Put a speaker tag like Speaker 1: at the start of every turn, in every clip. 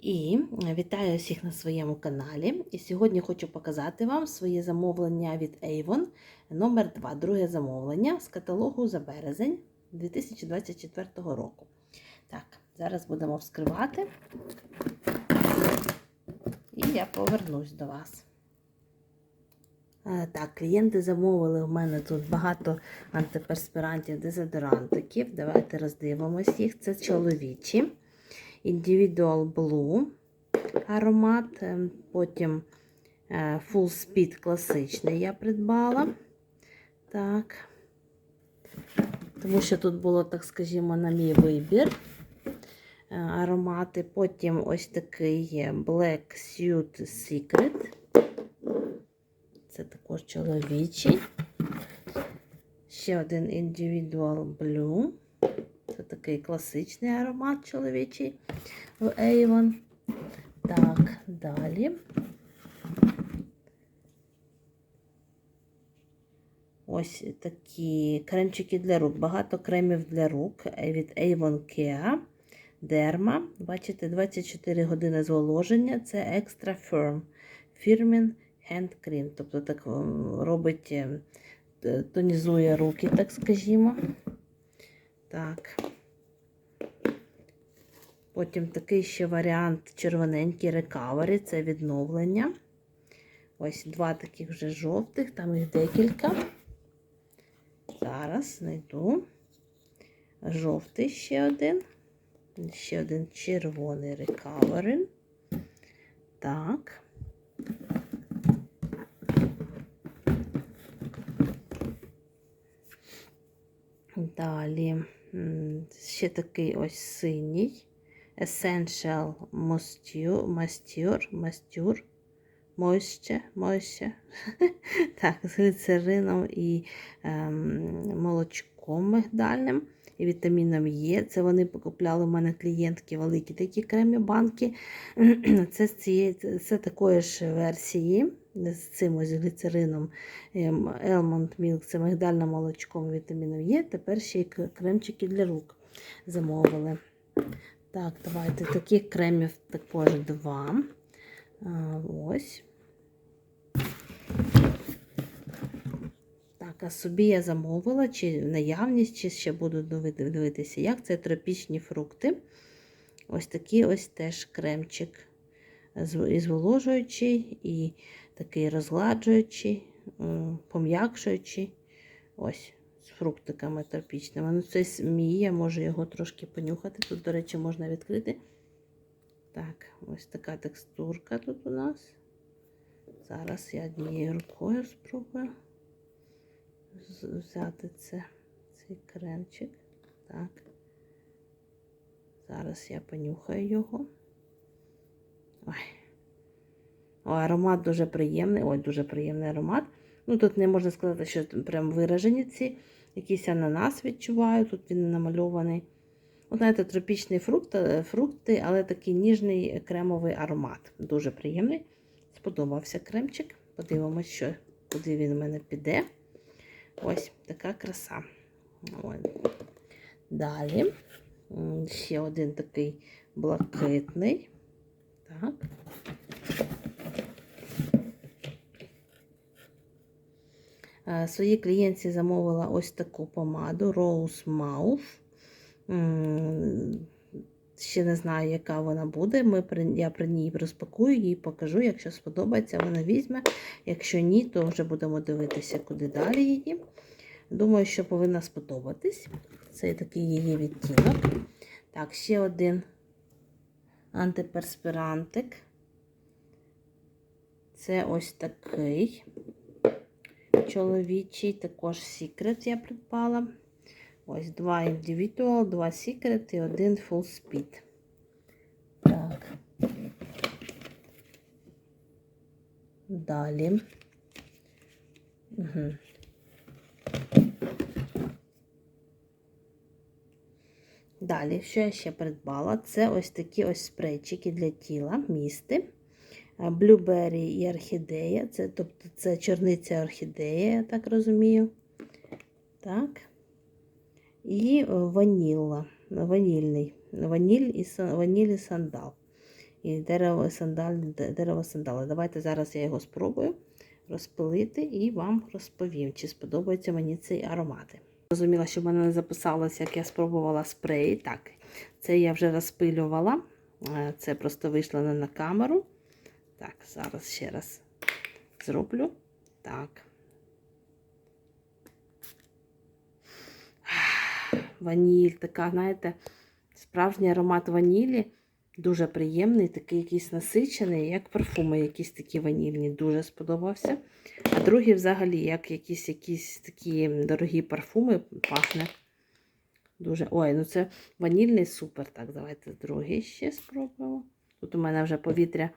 Speaker 1: І вітаю всіх на своєму каналі. І сьогодні хочу показати вам своє замовлення від Avon номер 2 друге замовлення з каталогу за березень 2024 року. Так, зараз будемо вскривати. І я повернусь до вас. Е, Так, клієнти замовили у мене тут багато антиперспірантів, дезодорантиків. Давайте роздивимось їх. Це чоловічі. Individual Blue аромат. е, Потім е, Full Speed класичний я придбала. Так. Тому що тут було, так скажімо, на мій вибір е, аромати. Потім ось такий Black Suit Secret. Це також чоловічий. Ще один Individual Blue. Такий класичний аромат чоловічий в Avon. Так, далі. Ось такі кремчики для рук. Багато кремів для рук від Avon Care. Derma. Бачите, 24 години зволоження. Це Extra Firm. Firmin Hand Cream. Тобто так робить, тонізує руки, так скажімо. Так. Потім такий ще варіант червоненький рекавері, це відновлення. Ось два таких вже жовтих, там їх декілька. Зараз знайду. Жовтий ще один. Ще один червоний рекавери. Так. Далі ще такий ось синій. Essential Moisture, Moisture, Moisture, Moisture, Moisture. Так, з глицерином і ем, молочком мигдальним і вітаміном Е. Це вони покупляли у мене клієнтки великі такі кремі банки. Це з цієї, це такої ж версії. З цим ось гліцерином Elmont Milk, це мигдальним молочком вітаміном Е. Тепер ще й кремчики для рук замовили. Так, давайте таких кремів також два. Ось. Так, а собі я замовила, чи наявність, чи ще буду дивитися, як це тропічні фрукти. Ось такий ось теж кремчик. І зволожуючий, і такий розгладжуючий, пом'якшуючий. Ось, з фруктиками тропічними. Ну, це мій, я можу його трошки понюхати. Тут, до речі, можна відкрити. Так, ось така текстурка тут у нас. Зараз я однією рукою спробую взяти це, цей кремчик. Так. Зараз я понюхаю його. Ой. О, аромат дуже приємний. Ой, дуже приємний аромат. Ну, тут не можна сказати, що прям виражені ці. Якийсь ананас відчуваю, тут він намальований. От, знаєте, тропічний фрукт, фрукти, але такий ніжний кремовий аромат. Дуже приємний. Сподобався кремчик. Подивимось, що, куди він в мене піде. Ось така краса. Ось. Далі ще один такий блакитний. Так. Своїй клієнтці замовила ось таку помаду Rose Mouth. Ще не знаю, яка вона буде. Ми Я при ній розпакую їй покажу. Якщо сподобається, вона візьме. Якщо ні, то вже будемо дивитися, куди далі її. Думаю, що повинна сподобатись. Це такий її відтінок. Так, ще один антиперспірантик. Це ось такий чоловічий, також Secret я придбала. Ось два Individual, два Secret і один Full Speed. Так. Далі. Угу. Далі, що я ще придбала? Це ось такі ось спрейчики для тіла, місти. Блюбері і орхідея. Це, тобто це чорниця орхідея, я так розумію. Так. І ваніла, ванільний. Ваніль і, ваніль і сандал. і дерево сандаль, дерево сандали. Давайте зараз я його спробую розпилити і вам розповім, чи сподобається мені цей аромат. Розуміла, що в мене не записалось, як я спробувала спрей. Так, це я вже розпилювала. Е, Це просто вийшло не на камеру. Так, зараз ще раз зроблю. Так. Ваніль, така, знаєте, справжній аромат ванілі. Дуже приємний, такий якийсь насичений, як парфуми, якісь такі ванільні, дуже сподобався. А другий взагалі, як якісь якісь такі дорогі парфуми пахне. Дуже. Ой, ну це ванільний супер. Так, давайте другий ще спробуємо. Тут у мене вже повітря.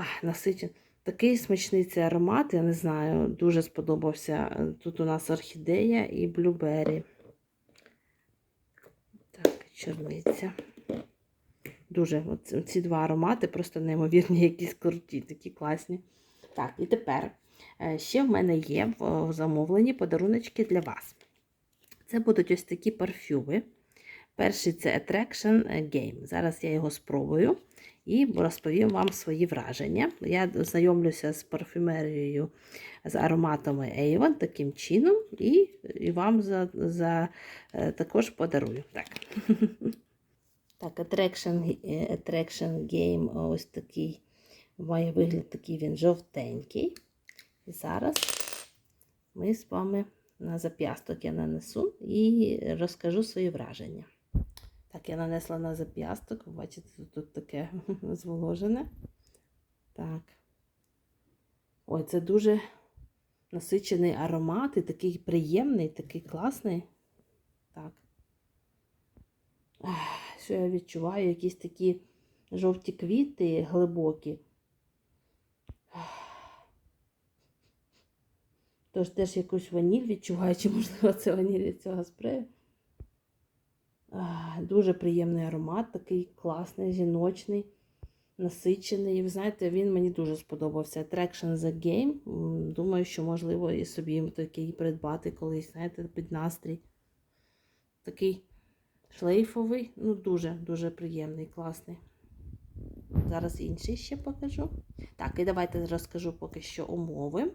Speaker 1: Ах, насичений. Такий смачний цей аромат, я не знаю, дуже сподобався. Тут у нас орхідея і блюбері. Так, чорниця. Дуже ці два аромати просто неймовірні, якісь круті, такі класні. Так, і тепер е, ще в мене є в замовленні подаруночки для вас. Це будуть ось такі парфюми. Перший це Attraction Game. Зараз я його спробую і розповім вам свої враження. Я знайомлюся з парфюмерією, з ароматами Avon таким чином, і, і вам за, за, е, також подарую. Так. Так, Attraction, е, Attraction Game ось такий має вигляд такий він жовтенький. І зараз ми з вами на зап'ясток я нанесу і розкажу свої враження. Так, я нанесла на зап'ясток, бачите, тут, таке зволожене. Так. Ой, це дуже насичений аромат і такий приємний, такий класний. Так. Що я відчуваю? Якісь такі жовті квіти глибокі. Тож теж якусь ваніль відчуваю, чи, можливо, це ваніль від цього спрею. Дуже приємний аромат, такий класний, жіночний, насичений. І ви знаєте, він мені дуже сподобався. Attraction the Game. Думаю, що можливо і собі такий придбати колись, знаєте, під настрій. Такий шлейфовий, ну дуже-дуже приємний, класний. Зараз інший ще покажу. Так, і давайте розкажу поки що умови.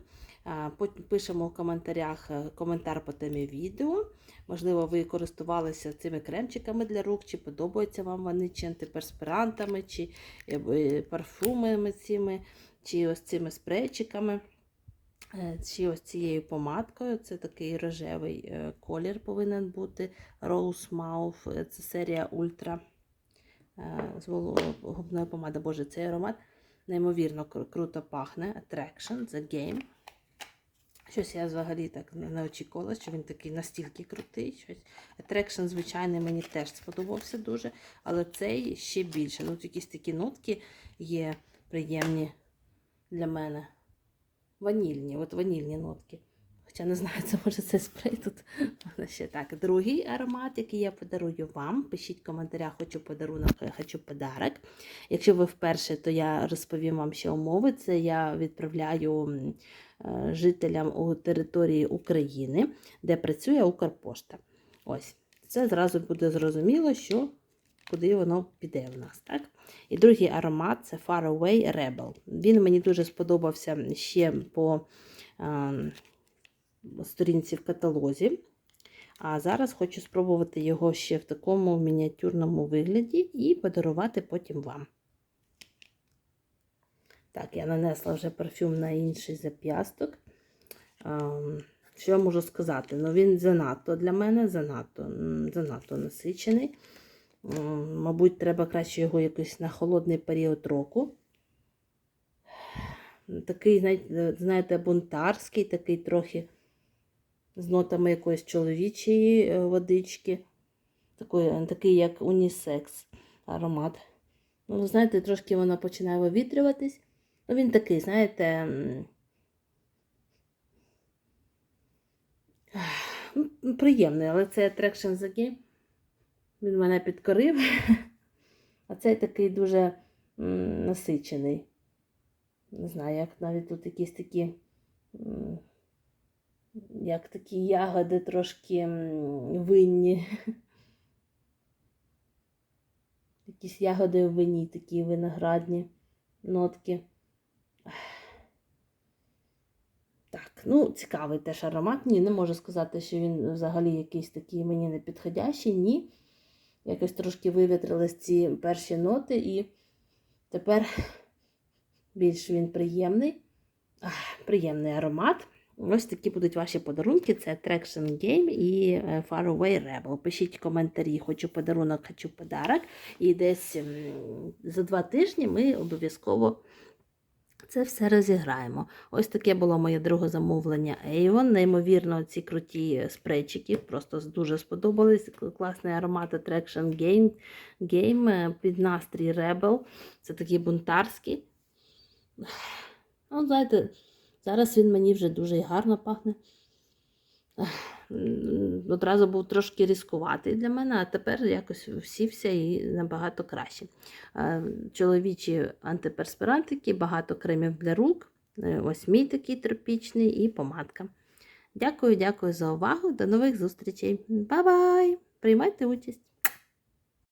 Speaker 1: Пишемо в коментарях е, коментар по темі відео. Можливо, ви користувалися цими кремчиками для рук, чи подобаються вам вони, чи антиперспирантами, чи е, е, парфумами цими, чи ось цими спрейчиками, чи ось цією помадкою. Це такий рожевий колір повинен бути. Rose Mouth, це серія е, з губною помада. Боже, цей аромат неймовірно кру- круто пахне. Attraction, The Game. Щось я взагалі так не очікувала, що він такий настільки крутий. Щось. Attraction, звичайний, мені теж сподобався дуже, але цей ще більше. Ну, тут якісь такі нотки є приємні для мене. Ванільні, от ванільні нотки. Хоча не знаю, це може це спрей тут. Ще так. Другий аромат, який я подарую вам. Пишіть в коментарях, хочу подарунок, хочу подарок. Якщо ви вперше, то я розповім вам ще умови. Це я відправляю е, жителям у території України, де працює Укрпошта. Ось. Це зразу буде зрозуміло, що куди воно піде в нас. Так? І другий аромат це Far Away Rebel. Він мені дуже сподобався ще по е, сторінці в каталозі. А зараз хочу спробувати його ще в такому мініатюрному вигляді і подарувати потім вам. Так, я нанесла вже парфюм на інший зап'ясток. Ем, Що я можу сказати? Ну, він занадто для мене, занадто, занадто насичений. Мабуть, треба краще його якось на холодний період року. Такий, знаєте, бунтарський, такий трохи з нотами якоїсь чоловічої е, водички. Такий, такий як унісекс аромат. Ну, ви знаєте, трошки вона починає вивітрюватись. Ну, він такий, знаєте. Приємний, але це Attraction the Game. Він мене підкорив. А цей такий дуже насичений. Не знаю, як навіть тут якісь такі, як такі ягоди трошки винні. Якісь ягоди в вині, такі виноградні нотки. Так, ну, цікавий теж аромат. Ні, не можу сказати, що він взагалі якийсь такий мені не підходящий. Ні. Якось трошки вивітрились ці перші ноти, і тепер більш він приємний. Ах, приємний аромат. Ось такі будуть ваші подарунки. Це Traction Game і е, Faraway Rebel. Пишіть коментарі, хочу подарунок, хочу подарок. І десь за два тижні ми обов'язково це все розіграємо. Ось таке було моє друге замовлення Avon. Неймовірно, ці круті спрейчики. Просто дуже сподобались. Класний аромат Attraction Game, Game е, під настрій Rebel. Це такий бунтарський. Ну, знаєте, зараз він мені вже дуже гарно пахне. Одразу був трошки різкуватий для мене, а тепер якось всівся і набагато краще. Е, Чоловічі антиперспирантики, багато кремів для рук. Е, Ось мій такий тропічний і помадка. Дякую, дякую за увагу. До нових зустрічей. Ба-бай! Приймайте участь!